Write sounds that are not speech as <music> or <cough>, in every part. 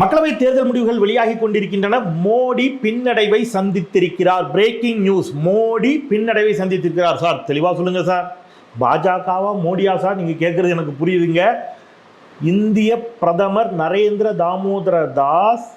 மக்களவை தேர்தல் முடிவுகள் வெளியாகி கொண்டிருக்கின்றன. மோடி பின்னடைவை சந்தித்திருக்கிறார். பிரேக்கிங் நியூஸ் மோடி பின்னடைவை சந்தித்திருக்கிறார். சார் தெளிவாக சொல்லுங்க சார். பாஜகவா மோடியா சார்? நீங்க கேட்கறது எனக்கு புரியுதுங்க. இந்திய பிரதமர் நரேந்திர தாமோதர தாஸ்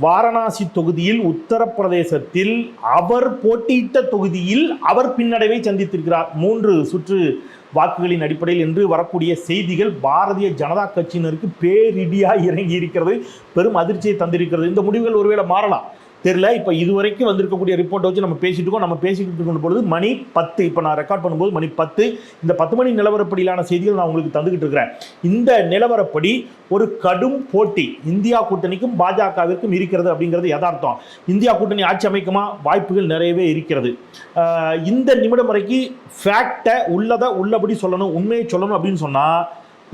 வாரணாசி தொகுதியில் உத்தரப்பிரதேசத்தில் அவர் போட்டியிட்ட தொகுதியில் அவர் பின்னடைவை சந்தித்திருக்கிறார். மூன்று சுற்று வாக்குகளின் அடிப்படையில் என்று வரக்கூடிய செய்திகள் பாரதிய ஜனதா கட்சியினருக்கு பேரிடியாக இறங்கி இருக்கிறது பெரும் அதிர்ச்சியை தந்திருக்கிறது. இந்த முடிவுகள் ஒருவேளை மாறலாம். தெரியல. இப்போ இதுவரைக்கும் வந்திருக்கக்கூடிய ரிப்போர்ட்டை வச்சு நம்ம பேசிட்டு இருக்கோம். நம்ம பேசிக்கிட்டு இருக்கும் பொழுது மணி பத்து. இப்போ நான் ரெக்கார்ட் பண்ணும்போது மணி பத்து. இந்த பத்து மணி நிலவரப்படியிலான செய்திகள் நான் உங்களுக்கு தந்துகிட்டு இருக்கிறேன். இந்த நிலவரப்படி ஒரு கடும் போட்டி இந்தியா கூட்டணிக்கும் பாஜகவிற்கும் இருக்கிறது அப்படிங்கிறது யதார்த்தம். இந்தியா கூட்டணி ஆட்சி அமைக்குமா? வாய்ப்புகள் நிறையவே இருக்கிறது. இந்த நிமிடம் வரைக்கும் ஃபேக்டை உள்ளதை உள்ளபடி சொல்லணும் உண்மையை சொல்லணும் அப்படின்னு சொன்னால்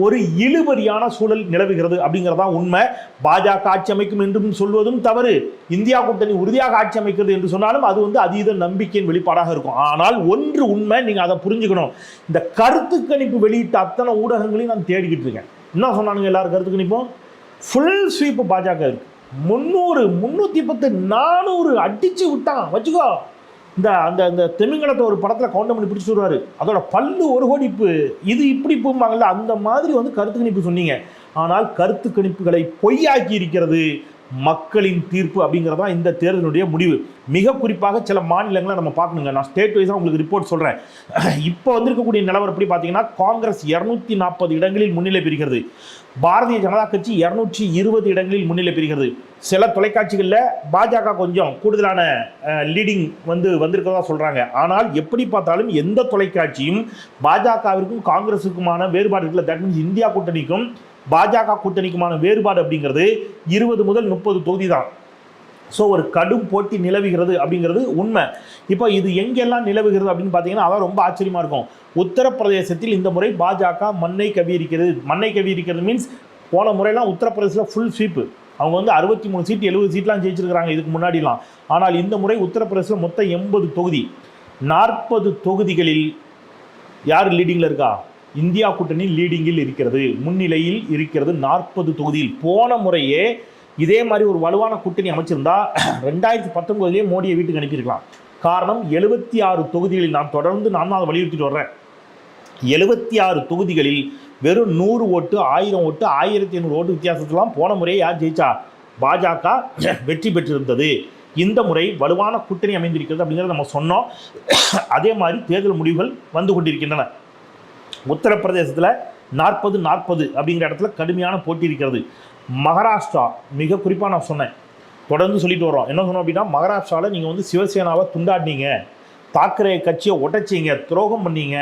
ஒரு இழுபறியான சூழல் நிலவுகிறது அப்படிங்கிறதா உண்மை. பாஜக ஆட்சி அமைக்கும் என்றும் சொல்வதும் தவறு. இந்தியா கூட்டணி உறுதியாக ஆட்சி அமைக்கிறது என்று சொன்னாலும் அது வந்து அதீத நம்பிக்கையின் வெளிப்பாடாக இருக்கும். ஆனால் ஒன்று உண்மை நீங்கள் அதை புரிஞ்சுக்கணும். இந்த கருத்து கணிப்பு வெளியிட்ட அத்தனை ஊடகங்களையும் நான் தேடிக்கிட்டு இருக்கேன். என்ன சொன்னானுங்க எல்லாரும் கருத்து கணிப்போம்? ஃபுல் ஸ்வீப் பாஜக இருக்கு. முந்நூறு முந்நூற்றி பத்து நானூறு அடிச்சு விட்டான். வச்சுக்கோ. இந்த அந்த அந்த தெமிங்கலத்தை ஒரு படத்தில் கவுண்டம் பண்ணி பிடிச்சி வருவார் அதோட பல்லு ஒரு கோடிப்பு இது இப்படி போம்பாங்கல்ல அந்த மாதிரி வந்து கருத்து கணிப்பு சொன்னீங்க. ஆனால் கருத்து கணிப்புகளை பொய்யாக்கி இருக்கிறது மக்களின் தீர்ப்பு அப்படிங்கிறதா இந்த தேர்தலுடைய முடிவு. மிக குறிப்பாக சில மாநிலங்களை நம்ம பார்க்கணுங்க. நான் ஸ்டேட் வைஸாக உங்களுக்கு ரிப்போர்ட் சொல்கிறேன் இப்போ வந்திருக்கக்கூடிய நிலவரப்படி பார்த்தீங்கன்னா காங்கிரஸ் இரநூத்தி நாற்பது இடங்களில் முன்னிலை பெறுகிறது. பாரதிய ஜனதா கட்சி இரநூற்றி இருபது இடங்களில் முன்னிலை பெறுகிறது. சில தொலைக்காட்சிகளில் பாஜக கொஞ்சம் கூடுதலான லீடிங் வந்து வந்திருக்கிறதா சொல்கிறாங்க ஆனால் எப்படி பார்த்தாலும் எந்த தொலைக்காட்சியும் பாஜகவிற்கும் காங்கிரஸுக்குமான வேறுபாடு இருக்குல்ல தட் மீன்ஸ் இந்தியா கூட்டணிக்கும் பாஜக கூட்டணிக்குமான வேறுபாடு அப்படிங்கிறது இருபது முதல் முப்பது தொகுதி தான் ஸோ ஒரு கடும் போட்டி நிலவுகிறது அப்படிங்கிறது உண்மை. இப்போ இது எங்கெல்லாம் நிலவுகிறது அப்படின்னு பார்த்தீங்கன்னா அதான் ரொம்ப ஆச்சரியமாக இருக்கும். உத்தரப்பிரதேசத்தில் இந்த முறை பாஜக மண்ணை கவியிருக்கிறது. மண்ணை கவியிருக்கிறது மீன்ஸ் போன முறையெல்லாம் உத்தரப்பிரதேசத்தில் ஃபுல் ஸ்வீப்பு அவங்க வந்து அறுபத்தி மூணு சீட் எழுபது சீட்லாம் ஜெயிச்சிருக்கிறாங்க இதுக்கு முன்னாடிலாம். ஆனால் இந்த முறை உத்தரப்பிரதேசத்தில் மொத்தம் எண்பது தொகுதி. நாற்பது தொகுதிகளில் யார் லீடிங்கில் இருக்கா? இந்தியா கூட்டணி லீடிங்கில் இருக்கிறது. முன்னிலையில் இருக்கிறது நாற்பது தொகுதியில். போன முறையே இதே மாதிரி ஒரு வலுவான கூட்டணி அமைச்சிருந்தா <clears throat> ரெண்டாயிரத்தி பத்தொன்பதுலேயே மோடியை வீட்டுக்கு அனுப்பியிருக்கலாம். காரணம் எழுபத்தி ஆறு தொகுதிகளில் நான் தொடர்ந்து நான் தான் அதை வலியுறுத்திட்டு வர்றேன். எழுபத்தி ஆறு தொகுதிகளில் வெறும் நூறு ஓட்டு ஆயிரம் ஓட்டு ஆயிரத்தி ஐநூறு ஓட்டு வித்தியாசத்தெல்லாம் போன முறையே யார் ஜெயிச்சா? பாஜக <clears throat> வெற்றி பெற்றிருந்தது. இந்த முறை வலுவான கூட்டணி அமைந்திருக்கிறது அப்படிங்கிறத நம்ம சொன்னோம். <clears throat> அதே மாதிரி தேர்தல் முடிவுகள் வந்து கொண்டிருக்கின்றன. உத்தரப்பிரதேசத்தில் நாற்பது நாற்பது அப்படிங்கிற இடத்துல கடுமையான போட்டி இருக்கிறது. மகாராஷ்டிரா மிக குறிப்பாக நான் சொன்னேன். தொடர்ந்து சொல்லிட்டு வரோம் என்ன சொன்னோம் அப்படின்னா மகாராஷ்டிராவில் நீங்கள் வந்து சிவசேனாவை துண்டாடினீங்க. தாக்கரே கட்சியை உடைச்சிங்க துரோகம் பண்ணீங்க.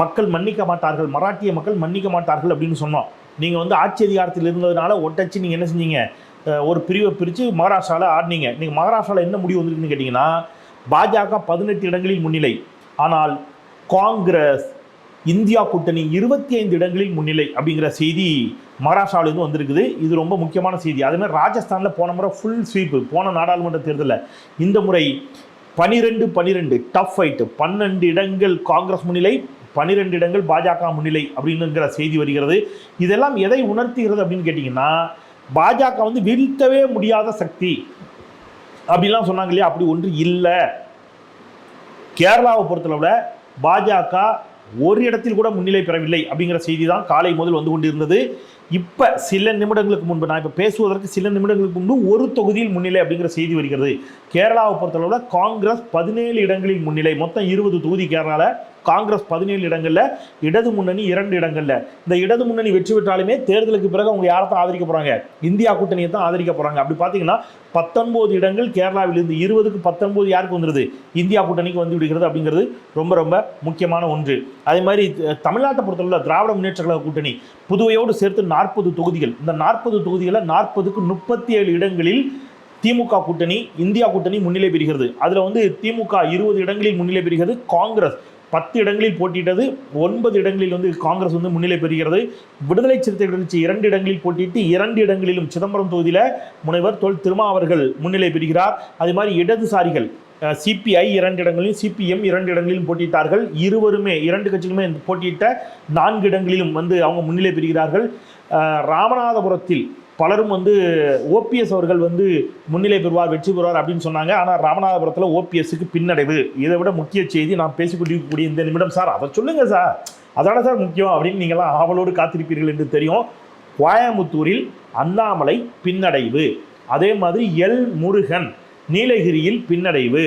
மக்கள் மன்னிக்க மாட்டார்கள் மராட்டிய மக்கள் மன்னிக்க மாட்டார்கள் அப்படின்னு சொன்னோம். நீங்கள் வந்து ஆட்சி அதிகாரத்தில் இருந்ததுனால ஒட்டச்சு நீங்கள் என்ன செஞ்சீங்க? ஒரு பிரிவை பிரித்து மகாராஷ்டிராவில் ஆடினீங்க. நீங்கள் மகாராஷ்டிராவில் என்ன முடிவு வந்திருக்குன்னு கேட்டிங்கன்னா பாஜக பதினெட்டு இடங்களில் முன்னிலை. ஆனால் காங்கிரஸ் இந்தியா கூட்டணி இருபத்தி ஐந்து இடங்களில் முன்னிலை அப்படிங்கிற செய்தி மகாராஷ்டிராவிலேருந்து வந்திருக்குது. இது ரொம்ப முக்கியமான செய்தி. அதே மாதிரி ராஜஸ்தானில் போன முறை ஃபுல் ஸ்வீப்பு போன நாடாளுமன்ற தேர்தலில் இந்த முறை பனிரெண்டு பனிரெண்டு. டஃப் ஃபைட்டு பன்னெண்டு இடங்கள் காங்கிரஸ் முன்னிலை பனிரெண்டு இடங்கள் பாஜக முன்னிலை அப்படின்னுங்கிற செய்தி வருகிறது. இதெல்லாம் எதை உணர்த்துகிறது அப்படின்னு கேட்டிங்கன்னா பாஜக வந்து வீழ்த்தவே முடியாத சக்தி அப்படிலாம் சொன்னாங்க இல்லையா? அப்படி ஒன்று இல்லை. கேரளாவை பொறுத்தளவில் பாஜக ஒரு இடத்தில் கூட முன்னிலை பெறவில்லை அப்படிங்கிற செய்தி தான் காலை முதல் வந்து கொண்டிருந்தது. இப்போ சில நிமிடங்களுக்கு முன்பு நான் இப்போ பேசுவதற்கு சில நிமிடங்களுக்கு முன்பு ஒரு தொகுதியில் முன்னிலை அப்படிங்கிற செய்தி வருகிறது. கேரளாவை பொறுத்தளவில் காங்கிரஸ் பதினேழு இடங்களில் முன்னிலை. மொத்தம் இருபது தொகுதி கேரளாவில் காங்கிரஸ் பதினேழு இடங்களில் இடது முன்னணி இரண்டு இடங்களில். இந்த இடது முன்னணி வெற்றி பெற்றாலுமே தேர்தலுக்கு பிறகு அவங்க யாரை தான் ஆதரிக்க போகிறாங்க இந்தியா கூட்டணியை தான் ஆதரிக்க போகிறாங்க அப்படி பார்த்தீங்கன்னா பத்தொன்பது இடங்கள் கேரளாவிலிருந்து இருபதுக்கு பத்தொன்பது யாருக்கு வந்துடுது இந்தியா கூட்டணிக்கு வந்து விடுகிறது அப்படிங்கிறது ரொம்ப ரொம்ப முக்கியமான ஒன்று. அதே மாதிரி தமிழ்நாட்டை பொறுத்தவரை திராவிட முன்னேற்ற கழக கூட்டணி புதுவையோடு சேர்த்து நாற்பது தொகுதிகள். இந்த நாற்பது தொகுதிகளில் நாற்பதுக்கு முப்பத்தி ஏழு இடங்களில் திமுக கூட்டணி இந்தியா கூட்டணி முன்னிலை பெறுகிறது. அதில் வந்து திமுக இருபது இடங்களில் முன்னிலை பெறுகிறது காங்கிரஸ் பத்து இடங்களில் போட்டியிட்டது ஒன்பது இடங்களில் வந்து காங்கிரஸ் வந்து முன்னிலை பெறுகிறது. விடுதலை சிறுத்தைகள் கட்சி இரண்டு இடங்களில் போட்டியிட்டு இரண்டு இடங்களிலும் சிதம்பரம் தொகுதியில் முனைவர் தொல் திருமா அவர்கள் முன்னிலை பெறுகிறார். அதே மாதிரி இடதுசாரிகள் சிபிஐ இரண்டு இடங்களிலும் சிபிஎம் இரண்டு இடங்களிலும் போட்டியிட்டார்கள். இருவருமே இரண்டு கட்சிகளுமே போட்டியிட்ட நான்கு இடங்களிலும் வந்து அவங்க முன்னிலை பெறுகிறார்கள். ராமநாதபுரத்தில் பலரும் வந்து ஓபிஎஸ் அவர்கள் வந்து முன்னிலை பெறுவார் வெற்றி பெறுவார் அப்படின்னு சொன்னாங்க. ஆனால் ராமநாதபுரத்தில் ஓபிஎஸ்க்கு பின்னடைவு. இதை விட முக்கிய செய்தி நான் பேசிக்கொண்டிருக்கக்கூடிய இந்த நிமிடம் சார். அதை சொல்லுங்கள் சார். அதான சார் முக்கியம் அப்படின்னு நீங்களாம் ஆவலோடு காத்திருப்பீர்கள் என்று தெரியும். கோயம்புத்தூரில் அண்ணாமலை பின்னடைவு. அதே மாதிரி எல் முருகன் நீலகிரியில் பின்னடைவு.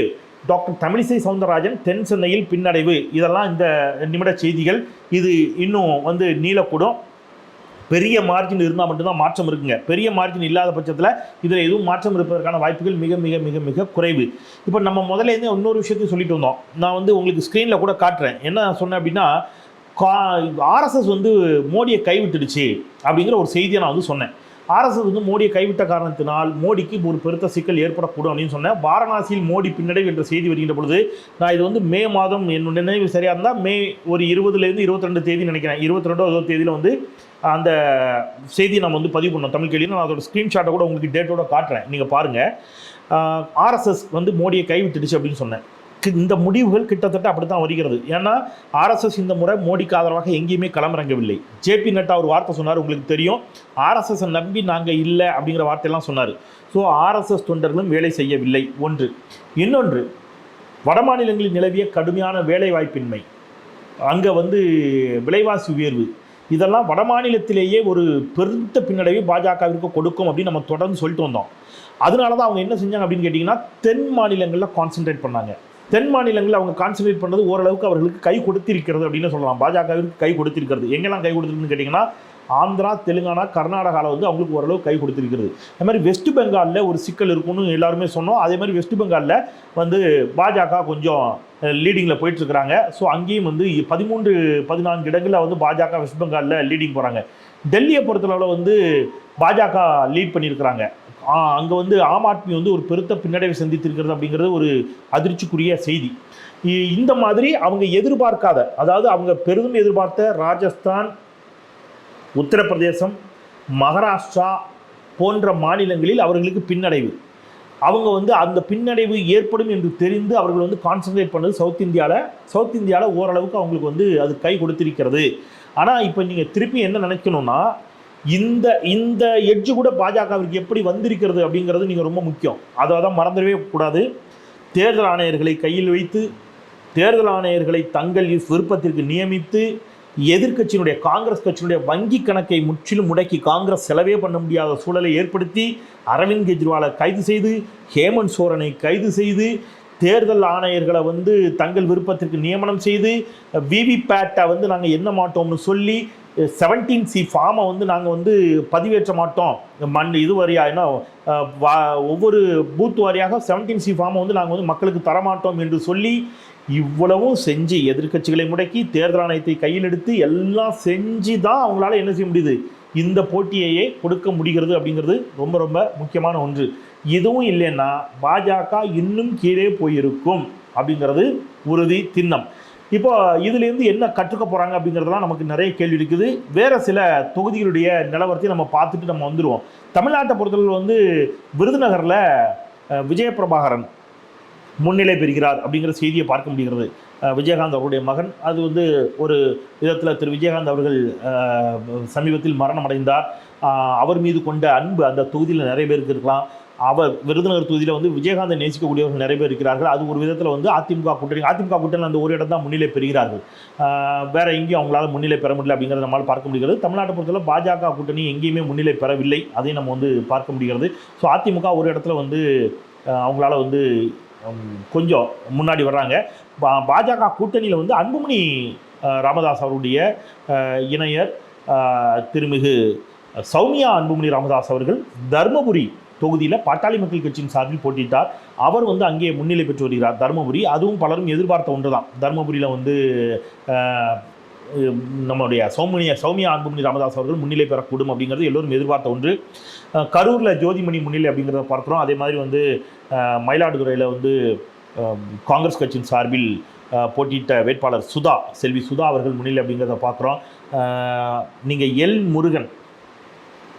டாக்டர் தமிழிசை சவுந்தரராஜன் தென் சென்னையில் பின்னடைவு. இதெல்லாம் இந்த நிமிட செய்திகள். இது இன்னும் வந்து நீளக்கூடும் பெரிய மார்ஜின் இருந்தால் மட்டும்தான் மாற்றம் இருக்குங்க. பெரிய மார்ஜின் இல்லாத பட்சத்தில் இதில் எதுவும் மாற்றம் இருப்பதற்கான வாய்ப்புகள் மிக மிக மிக மிக குறைவு. இப்போ நம்ம முதலேருந்து இன்னொரு விஷயத்தையும் சொல்லிட்டு வந்தோம். நான் வந்து உங்களுக்கு ஸ்க்ரீனில் கூட காட்டுறேன். என்ன சொன்னேன் அப்படின்னா கா ஆர்எஸ்எஸ் வந்து மோடியை கைவிட்டுடுச்சு அப்படிங்கிற ஒரு செய்தியை நான் வந்து சொன்னேன். ஆர்எஸ்எஸ் வந்து மோடியை கைவிட்ட காரணத்தினால் மோடிக்கு ஒரு பெருத்த சிக்கல் ஏற்படக்கூடும் அப்படின்னு சொன்னேன். வாரணாசியில் மோடி பின்னடைவு என்ற செய்தி வருகின்ற பொழுது நான் இது வந்து மே மாதம் என்னுடைய நினைவு சரியாக இருந்தால் மே ஒரு இருபதுலேருந்து இருபத்தி ரெண்டு தேதி நினைக்கிறேன். இருபத்தி ரெண்டோ இருபது தேதியில் வந்து அந்த செய்தியை நம்ம வந்து பதிவு பண்ணோம். தமிழ் கேள்வி நான் அதோட ஸ்க்ரீன்ஷாட்டை கூட உங்களுக்கு டேட்டோட காட்டுறேன். நீங்கள் பாருங்கள் ஆர்எஸ்எஸ் வந்து மோடியை கைவிட்டுடுச்சு அப்படின்னு சொன்னேன். இந்த முடிவுகள் கிட்டத்தட்ட அப்படி தான் வருகிறது. ஏன்னா ஆர்எஸ்எஸ் இந்த முறை மோடிக்கு ஆதரவாக எங்கேயுமே களமிறங்கவில்லை. ஜேபி நட்டா ஒரு வார்த்தை சொன்னார் உங்களுக்கு தெரியும். ஆர்எஸ்எஸ்ஸை நம்பி நாங்கள் இல்லை அப்படிங்கிற வார்த்தையெல்லாம் சொன்னார். ஸோ ஆர்எஸ்எஸ் தொண்டர்களும் வேலை செய்யவில்லை. ஒன்று. இன்னொன்று வடமாநிலங்களில் நிலவிய கடுமையான வேலைவாய்ப்பின்மை. அங்கே வந்து விலைவாசி உயர்வு. இதெல்லாம் வடமாநிலத்திலேயே ஒரு பெருத்த பின்னடைவை பாஜகவிற்கு கொடுக்கும் அப்படின்னு நம்ம தொடர்ந்து சொல்லிட்டு வந்தோம். அதனால தான் அவங்க என்ன செஞ்சாங்க அப்படின்னு கேட்டிங்கன்னா தென் மாநிலங்களில் கான்சென்ட்ரேட் பண்ணாங்க. தென் மாநிலங்களில் அவங்க கான்சன்ட்ரேட் பண்ணது ஓரளவுக்கு அவர்களுக்கு கை கொடுத்திருக்கிறது அப்படின்னு சொல்லலாம். பாஜகவிற்கு கை கொடுத்திருக்கிறது. எங்கெல்லாம் கை கொடுத்துருக்குன்னு கேட்டிங்கன்னா ஆந்திரா தெலுங்கானா கர்நாடகாவில் வந்து அவங்களுக்கு ஓரளவு கை கொடுத்திருக்கிறது. அது மாதிரி வெஸ்ட் பெங்காலில் ஒரு சிக்கல் இருக்கும்னு எல்லாருமே சொன்னோம். அதே மாதிரி வெஸ்ட் பெங்காலில் வந்து பாஜக கொஞ்சம் லீடிங்கில் போயிட்டுருக்குறாங்க ஸோ அங்கேயும் வந்து பதிமூன்று பதினான்கு இடங்களில் வந்து பாஜக வெஸ்ட் பெங்காலில் லீடிங் போகிறாங்க டெல்லியை பொறுத்தளவில் வந்து பாஜக லீட் பண்ணியிருக்கிறாங்க. அங்கே வந்து ஆம் ஆத்மி வந்து ஒரு பெருத்த பின்னடைவை சந்தித்திருக்கிறது அப்படிங்கிறது ஒரு அதிர்ச்சிக்குரிய செய்தி. இந்த மாதிரி அவங்க எதிர்பார்க்காத அதாவது அவங்க பெரிதும் எதிர்பார்த்த ராஜஸ்தான் உத்தரப்பிரதேசம் மகாராஷ்டிரா போன்ற மாநிலங்களில் அவர்களுக்கு பின்னடைவு. அவங்க வந்து அந்த பின்னடைவு ஏற்படும் என்று தெரிந்து அவர்கள் வந்து கான்சென்ட்ரேட் பண்ணது சவுத் இந்தியாவில் சவுத் இந்தியாவில் ஓரளவுக்கு அவங்களுக்கு வந்து அது கை கொடுத்திருக்கிறது. ஆனால் இப்போ நீங்கள் திருப்பி என்ன நினைக்கணும்னா இந்த இந்த எட்ஜு கூட பாஜகவிற்கு எப்படி வந்திருக்கிறது அப்படிங்கிறது நீங்கள் ரொம்ப முக்கியம். அதை தான் மறந்துடவே கூடாது. தேர்தல் ஆணையர்களை கையில் வைத்து தேர்தல் ஆணையர்களை தங்கள் விருப்பத்திற்கு நியமித்து எதிர்க்கட்சியினுடைய காங்கிரஸ் கட்சியினுடைய வங்கி கணக்கை முற்றிலும் முடக்கி காங்கிரஸ் செலவே பண்ண முடியாத சூழலை ஏற்படுத்தி அரவிந்த் கெஜ்ரிவாலை கைது செய்து ஹேமந்த் சோரனை கைது செய்து தேர்தல் ஆணையர்களை வந்து தங்கள் விருப்பத்திற்கு நியமனம் செய்து விவிபேட்டை வந்து நாங்கள் என்ன மாட்டோம்னு சொல்லி செவன்டீன் சி ஃபார்மை வந்து நாங்கள் வந்து பதிவேற்ற மாட்டோம். மண் இது வழியாக ஏன்னா ஒவ்வொரு பூத் வாரியாக செவன்டீன் சி ஃபார்மை வந்து நாங்கள் வந்து மக்களுக்கு தரமாட்டோம் என்று சொல்லி இவ்வளவும் செஞ்சு எதிர்க்கட்சிகளை முடக்கி தேர்தல் ஆணையத்தை கையில் எடுத்து எல்லாம் செஞ்சு தான் அவங்களால என்ன செய்ய முடியுது? இந்த போட்டியையே கொடுக்க முடிகிறது அப்படிங்கிறது ரொம்ப ரொம்ப முக்கியமான ஒன்று. இதுவும் இல்லைன்னா பாஜக இன்னும் கீழே போயிருக்கும் அப்படிங்கிறது உறுதி திண்ணம். இப்போ இதுலேருந்து என்ன கற்றுக்க போகிறாங்க அப்படிங்கிறதுலாம் நமக்கு நிறைய கேள்வி இருக்குது. வேறு சில தொகுதிகளுடைய நிலவரத்தை நம்ம பார்த்துட்டு நம்ம வந்துடுவோம் தமிழ்நாட்டை பொறுத்தளவு வந்து விருதுநகரில் விஜயபிரபாகரன் முன்னிலை பெறுகிறார் அப்படிங்கிற செய்தியை பார்க்க முடிகிறது. விஜயகாந்த் அவருடைய மகன். அது வந்து ஒரு விதத்தில் திரு விஜயகாந்த் அவர்கள் சமீபத்தில் மரணம் அடைந்தார் அவர் மீது கொண்ட அன்பு அந்த தொகுதியில் நிறைய பேருக்கு இருக்கலாம். அவர் விருதுநகர் தொகுதியில் வந்து விஜயகாந்தை நேசிக்கக்கூடியவர்கள் நிறைய பேர் இருக்கிறார்கள். அது ஒரு விதத்தில் வந்து அதிமுக கூட்டணி அதிமுக கூட்டணி அந்த ஒரு இடம் தான் முன்னிலை பெறுகிறார்கள். வேற எங்கேயும் அவங்களால முன்னிலை பெற முடியல அப்படிங்கிறத நம்மளால் பார்க்க முடிகிறது. தமிழ்நாட்டை பொறுத்தவரை பாஜக கூட்டணி எங்கேயுமே முன்னிலை பெறவில்லை. அதையும் நம்ம வந்து பார்க்க முடிகிறது. ஸோ அதிமுக ஒரு இடத்துல வந்து அவங்களால வந்து கொஞ்சம் முன்னாடி வர்றாங்க. பா- பாஜக கூட்டணியில் வந்து அன்புமணி ராமதாஸ் அவருடைய இணையர் திருமிகு சௌமியா அன்புமணி ராமதாஸ் அவர்கள் தர்மபுரி தொகுதியில் பாட்டாளி மக்கள் கட்சியின் சார்பில் போட்டியிட்டார். அவர் வந்து அங்கே முன்னிலை பெற்று வருகிறார். தருமபுரி. அதுவும் பலரும் எதிர்பார்த்த ஒன்று தான் தருமபுரியில் வந்து நம்மளுடைய சௌமணிய சௌமிய சௌமியா அன்புமணி ராமதாஸ் அவர்கள் முன்னிலை பெறக்கூடும் அப்படிங்கிறது எல்லோரும் எதிர்பார்த்த ஒன்று. கரூரில் ஜோதிமணி முன்னிலை அப்படிங்கிறத பார்க்குறோம். அதே மாதிரி வந்து மயிலாடுதுறையில் வந்து காங்கிரஸ் கட்சியின் சார்பில் போட்டியிட்ட வேட்பாளர் சுதா செல்வி சுதா அவர்கள் முன்னிலை அப்படிங்கிறத பார்க்குறோம். நீங்கள் எல் முருகன்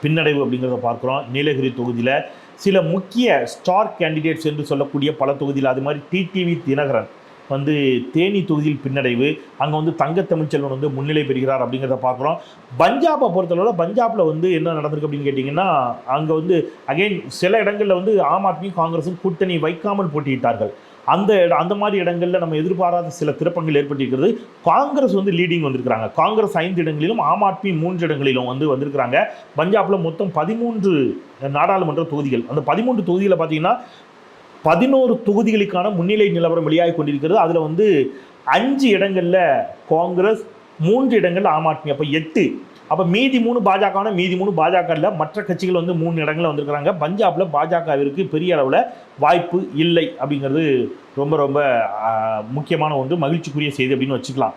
பின்னடைவு அப்படிங்கிறத பார்க்குறோம். நீலகிரி தொகுதியில் சில முக்கிய ஸ்டார் கேண்டிடேட்ஸ் என்று சொல்லக்கூடிய பல தொகுதியில் அது மாதிரி டிடிவி தினகரன் வந்து தேனி தொகுதியில் பின்னடைவு அங்கே வந்து தங்க தமிழ்ச்செல்வன் வந்து முன்னிலை பெறுகிறார் அப்படிங்கிறத பார்க்குறோம். பஞ்சாபை பொறுத்தளவில் பஞ்சாபில் வந்து என்ன நடந்திருக்கு அப்படின்னு கேட்டிங்கன்னா அங்கே வந்து அகைன் சில இடங்களில் வந்து ஆம் ஆத்மி காங்கிரஸும் கூட்டணி வைக்காமல் போட்டியிட்டார்கள். அந்த இடம் அந்த மாதிரி இடங்களில் நம்ம எதிர்பாராத சில திருப்பங்கள் ஏற்பட்டிருக்கிறது. காங்கிரஸ் வந்து லீடிங் வந்திருக்கிறாங்க. காங்கிரஸ் ஐந்து இடங்களிலும் ஆம் ஆத்மி மூன்று இடங்களிலும் வந்து வந்திருக்கிறாங்க. பஞ்சாபில் மொத்தம் பதிமூன்று நாடாளுமன்ற தொகுதிகள். அந்த பதிமூன்று தொகுதியில் பார்த்தீங்கன்னா பதினோரு தொகுதிகளுக்கான முன்னிலை நிலவரம் வெளியாகி கொண்டிருக்கிறது. அதில் வந்து அஞ்சு இடங்களில் காங்கிரஸ் மூன்று இடங்கள் ஆம் ஆத்மி. அப்போ எட்டு அப்போ மீதி மூணு பாஜகனா மீதி மூணு பாஜக மற்ற கட்சிகள் வந்து மூணு இடங்களில் வந்திருக்கிறாங்க. பஞ்சாபில் பாஜகவிற்கு பெரிய அளவில் வாய்ப்பு இல்லை அப்படிங்கிறது ரொம்ப ரொம்ப முக்கியமான ஒன்று மகிழ்ச்சிக்குரிய செய்தி அப்படின்னு வச்சுக்கலாம்.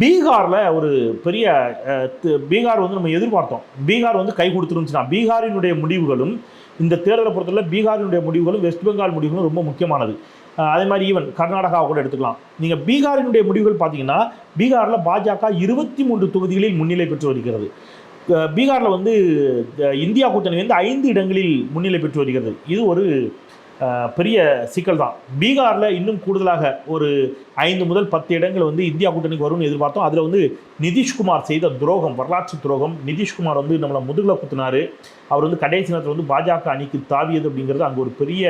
பீகாரில் ஒரு பெரிய பீகார் வந்து நம்ம எதிர்பார்த்தோம். பீகார் வந்து கை கொடுத்துருந்துச்சுன்னா பீகாரினுடைய முடிவுகளும் இந்த தேர்தலை பொறுத்தவரை பீகாரினுடைய முடிவுகளும் வெஸ்ட் பெங்கால் முடிவுகளும் ரொம்ப முக்கியமானது. அதே மாதிரி ஈவன் கர்நாடகா கூட எடுத்துக்கலாம். நீங்கள் பீகாரினுடைய முடிவுகள் பார்த்தீங்கன்னா பீகாரில் பாஜக இருபத்தி மூன்று தொகுதிகளில் முன்னிலை பெற்று வருகிறது. பீகாரில் வந்து இந்தியா கூட்டணி வந்து ஐந்து இடங்களில் முன்னிலை பெற்று வருகிறது. இது ஒரு பெரிய சிக்கல் தான். பீகாரில் இன்னும் கூடுதலாக ஒரு ஐந்து முதல் பத்து இடங்கள் வந்து இந்தியா கூட்டணிக்கு வரும்னு எதிர்பார்த்தோம். அதில் வந்து நிதிஷ்குமார் செய்த துரோகம் வரலாற்று துரோகம். நிதிஷ்குமார் வந்து நம்மளை முதுகில் குத்தினாரு. அவர் வந்து கடைசி நேரத்தில் வந்து பாஜக அணிக்கு தாவியது அப்படிங்கிறது அங்கே ஒரு பெரிய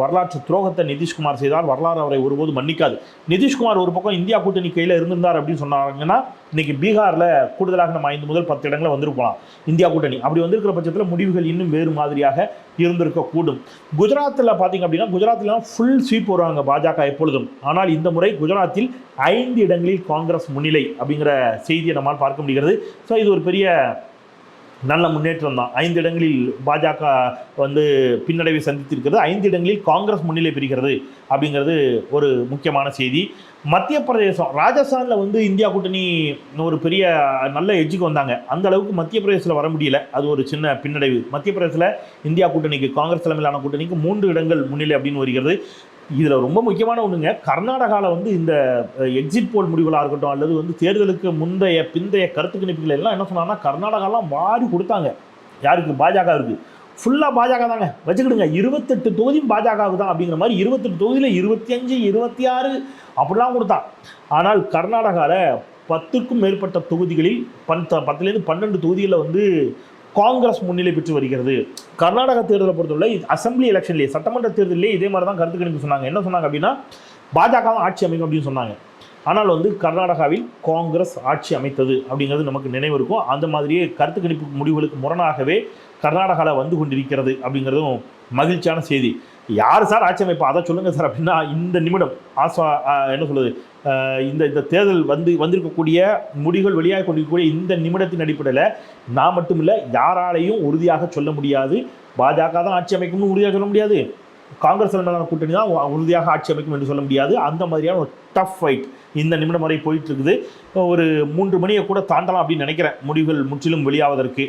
வரலாற்று துரோகத்தை நிதிஷ்குமார் செய்தால் வரலாறு அவரை ஒருபோது மன்னிக்காது. நிதிஷ்குமார் ஒரு பக்கம் இந்தியா கூட்டணி கையில் இருந்திருந்தார் அப்படின்னு சொன்னாங்கன்னா இன்றைக்கி பீகாரில் கூடுதலாக நம்ம ஐந்து முதல் பத்து இடங்களில் வந்திருக்கலாம் இந்தியா கூட்டணி. அப்படி வந்திருக்கிற பட்சத்தில் முடிவுகள் இன்னும் வேறு மாதிரியாக இருந்திருக்கக்கூடும் குஜராத்தில் பார்த்தீங்க அப்படின்னா குஜராத்திலாம் ஃபுல் ஸ்வீப் வருவாங்க பாஜக எப்பொழுதும். ஆனால் இந்த முறை குஜராத்தில் ஐந்து இடங்களில் காங்கிரஸ் முன்னிலை அப்படிங்கிற செய்தியை நம்மால் பார்க்க முடிகிறது. ஸோ இது ஒரு பெரிய நல்ல முன்னேற்றம் தான். ஐந்து இடங்களில் பாஜக வந்து பின்னடைவை சந்தித்திருக்கிறது. ஐந்து இடங்களில் காங்கிரஸ் முன்னிலை பெறுகிறது அப்படிங்கிறது ஒரு முக்கியமான செய்தி. மத்திய பிரதேசம் ராஜஸ்தானில் வந்து இந்தியா கூட்டணி ஒரு பெரிய நல்ல எட்ஜுக்கு வந்தாங்க. அந்த அளவுக்கு மத்திய பிரதேசத்தில் வர முடியல. அது ஒரு சின்ன பின்னடைவு. மத்திய பிரதேசத்தில் இந்தியா கூட்டணிக்கு காங்கிரஸ் தலைமையிலான கூட்டணிக்கு மூன்று இடங்கள் முன்னிலை அப்படின்னு வருகிறது. இதில் ரொம்ப முக்கியமான ஒன்றுங்க கர்நாடகாவில் வந்து இந்த எக்ஸிட் போல் முடிவுகளாக இருக்கட்டும் அல்லது வந்து தேர்தலுக்கு முந்தைய பிந்தைய கருத்து கணிப்புகள் எல்லாம் என்ன சொன்னாங்கன்னா கர்நாடகாலாம் மாறி கொடுத்தாங்க. யாருக்கு? பாஜகவிற்கு ஃபுல்லாக பாஜக தாங்க. வச்சுக்கிடுங்க. இருபத்தெட்டு தொகுதியும் பாஜகவுக்கு தான் அப்படிங்கிற மாதிரி இருபத்தெட்டு தொகுதியில் இருபத்தி அஞ்சு இருபத்தி ஆறு அப்படிலாம் கொடுத்தான். ஆனால் கர்நாடகாவில் பத்துக்கும் மேற்பட்ட தொகுதிகளில் பன் பத்துலேருந்து பன்னெண்டு தொகுதிகளில் வந்து காங்கிரஸ் முன்னிலை பெற்று வருகிறது. கர்நாடக தேர்தலை பொறுத்தவரை அசம்பிளி எலெக்ஷன்லேயே சட்டமன்ற தேர்தலிலே இதே மாதிரி தான் கருத்து கணிப்பு சொன்னாங்க. என்ன சொன்னாங்க அப்படின்னா பாஜக ஆட்சி அமைக்கும் அப்படின்னு சொன்னாங்க. ஆனால் வந்து கர்நாடகாவில் காங்கிரஸ் ஆட்சி அமைத்தது அப்படிங்கிறது நமக்கு நினைவு இருக்கும். அந்த மாதிரியே கருத்து கணிப்பு முடிவுகளுக்கு முரணாகவே கர்நாடகாவில் வந்து கொண்டிருக்கிறது அப்படிங்கிறதும் மகிழ்ச்சியான செய்தி. யார் சார் ஆட்சி அமைப்பா? அதை சொல்லுங்கள் சார் அப்படின்னா இந்த நிமிடம் ஆசா என்ன சொல்லுது இந்த இந்த தேர்தல் வந்து வந்திருக்கக்கூடிய முடிவுகள் வெளியாக கொண்டிருக்கக்கூடிய இந்த நிமிடத்தின் அடிப்படையில் நான் மட்டும் இல்லை யாராலையும் உறுதியாக சொல்ல முடியாது. பாஜக தான் ஆட்சி அமைக்கும்னு உறுதியாக சொல்ல முடியாது. காங்கிரஸ் தலைமையிலான கூட்டணி தான் உறுதியாக ஆட்சி அமைக்கும் என்று சொல்ல முடியாது. அந்த மாதிரியான ஒரு டஃப் ஃபைட் இந்த நிமிடம் வரை போயிட்டு இருக்குது. ஒரு மூன்று மணியை கூட தாண்டலாம் அப்படின்னு நினைக்கிறேன். முடிவுகள் முற்றிலும் வெளியாவதற்கு.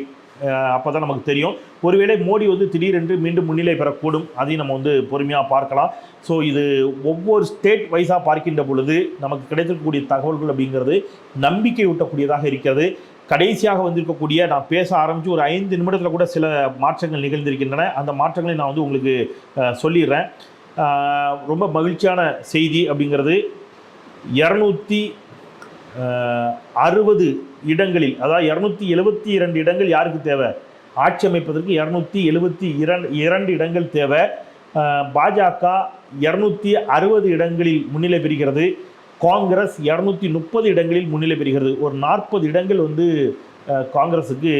அப்போ தான் நமக்கு தெரியும். ஒருவேளை மோடி வந்து திடீரென்று மீண்டும் முன்னிலை பெறக்கூடும். அதையும் நம்ம வந்து பொறுமையாக பார்க்கலாம். ஸோ இது ஒவ்வொரு ஸ்டேட் வைஸாக பார்க்கின்ற பொழுது நமக்கு கிடைத்திருக்கக்கூடிய தகவல்கள் அப்படிங்கிறது நம்பிக்கை ஊட்டக்கூடியதாக இருக்கிறது. கடைசியாக வந்திருக்கக்கூடிய நான் பேச ஆரம்பித்து ஒரு ஐந்து நிமிடத்தில் கூட சில மாற்றங்கள் நிகழ்ந்திருக்கின்றன. அந்த மாற்றங்களை நான் வந்து உங்களுக்கு சொல்லிடுறேன். ரொம்ப மகிழ்ச்சியான செய்தி அப்படிங்கிறது. இரநூத்தி அறுபது இடங்களில் அதாவது இரநூத்தி எழுபத்தி இரண்டு இடங்கள் யாருக்கு தேவை? ஆட்சி அமைப்பதற்கு இரநூத்தி எழுபத்தி இரண்டு இரண்டு இடங்கள் தேவை. பாஜக இரநூத்தி அறுபது இடங்களில் முன்னிலை பெறுகிறது. காங்கிரஸ் இரநூத்தி முப்பது இடங்களில் முன்னிலை பெறுகிறது. ஒரு நாற்பது இடங்கள் வந்து காங்கிரஸுக்கு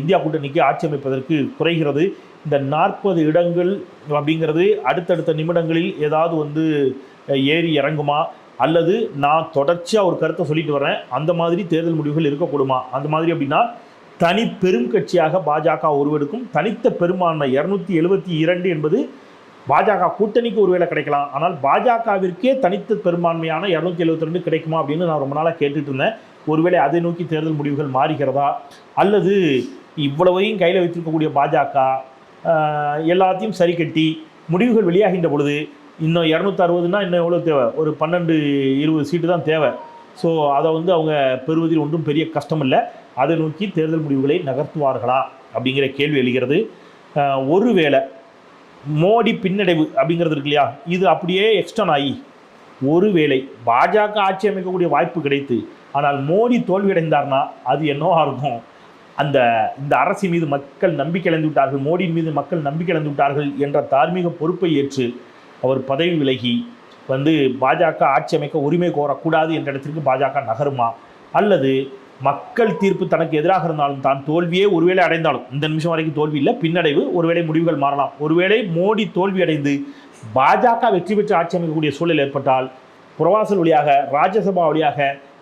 இந்தியா கூட்டணிக்கு ஆட்சி அமைப்பதற்கு குறைகிறது. இந்த நாற்பது இடங்கள் அப்படிங்கிறது அடுத்தடுத்த நிமிடங்களில் ஏதாவது வந்து ஏறி இறங்குமா? அல்லது நான் தொடர்ச்சியாக ஒரு கருத்தை சொல்லிட்டு வரேன் அந்த மாதிரி தேர்தல் முடிவுகள் இருக்கக்கூடுமா? அந்த மாதிரி அப்படின்னா தனி பெரும் கட்சியாக பாஜக உருவெடுக்கும். தனித்த பெரும்பான்மை இரநூத்தி எழுபத்தி இரண்டு என்பது பாஜக கூட்டணிக்கு ஒருவேளை கிடைக்கலாம். ஆனால் பாஜகவிற்கே தனித்த பெரும்பான்மையான இரநூத்தி எழுபத்தி ரெண்டு கிடைக்குமா அப்படின்னு நான் ரொம்ப நாளாக கேட்டுட்டு இருந்தேன். ஒருவேளை அதை நோக்கி தேர்தல் முடிவுகள் மாறுகிறதா? அல்லது இவ்வளவையும் கையில் வைத்திருக்கக்கூடிய பாஜக எல்லாத்தையும் சரி கட்டி முடிவுகள் வெளியாகின்ற பொழுது இன்னும் இரநூத்தி அறுபதுனா இன்னும் எவ்வளோ தேவை? ஒரு பன்னெண்டு இருபது சீட்டு தான் தேவை. ஸோ அதை வந்து அவங்க பெறுவதில் ஒன்றும் பெரிய கஷ்டம் இல்லை. அதை நோக்கி தேர்தல் முடிவுகளை நகர்த்துவார்களா? அப்படிங்கிற கேள்வி எழுகிறது. ஒருவேளை மோடி பின்னடைவு அப்படிங்கிறது இருக்கு இல்லையா? இது அப்படியே எக்ஸ்டன் ஆகி ஒருவேளை பாஜக ஆட்சி அமைக்கக்கூடிய வாய்ப்பு கிடைத்து ஆனால் மோடி தோல்வியடைந்தார்னா அது என்னவா இருக்கும்? அந்த இந்த அரசின் மீது மக்கள் நம்பிக்கை இழந்து விட்டார்கள் மோடியின் மீது மக்கள் நம்பிக்கை இழந்து விட்டார்கள் என்ற தார்மீக பொறுப்பை ஏற்று அவர் பதவி விலகி வந்து பாஜக ஆட்சி அமைக்க உரிமை கோரக்கூடாது என்ற இடத்திற்கு பாஜக நகருமா? அல்லது மக்கள் தீர்ப்பு தனக்கு எதிராக இருந்தாலும் தான் தோல்வியே ஒருவேளை அடைந்தாலும் இந்த நிமிஷம் வரைக்கும் தோல்வி இல்லை பின்னடைவு ஒருவேளை முடிவுகள் மாறலாம். ஒருவேளை மோடி தோல்வி அடைந்து பாஜக வெற்றி பெற்று ஆட்சி அமைக்கக்கூடிய சூழல் ஏற்பட்டால் புறவாசல் வழியாக ராஜ்யசபா வழியாக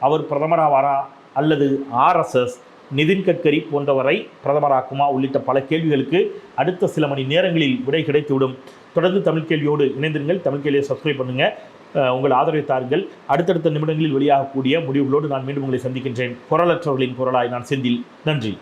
அவர் பிரதமராவாரா? அல்லது ஆர்எஸ்எஸ் நிதின் கட்கரி போன்றவரை பிரதமராக்குமா உள்ளிட்ட பல கேள்விகளுக்கு அடுத்த சில மணி நேரங்களில் விடை கிடைத்துவிடும். தொடர்ந்து தமிழ் கேள்வியோடு இணைந்திருங்கள். தமிழ் கேள்வியை சப்ஸ்கிரைப் பண்ணுங்கள் உங்கள் ஆதரவை தாருங்கள் அடுத்தடுத்த நிமிடங்களில் வெளியாகக்கூடிய முடிவுகளோடு நான் மீண்டும் உங்களை சந்திக்கின்றேன். குரலற்றவர்களின் குரலாய் நான் செந்தில். நன்றி.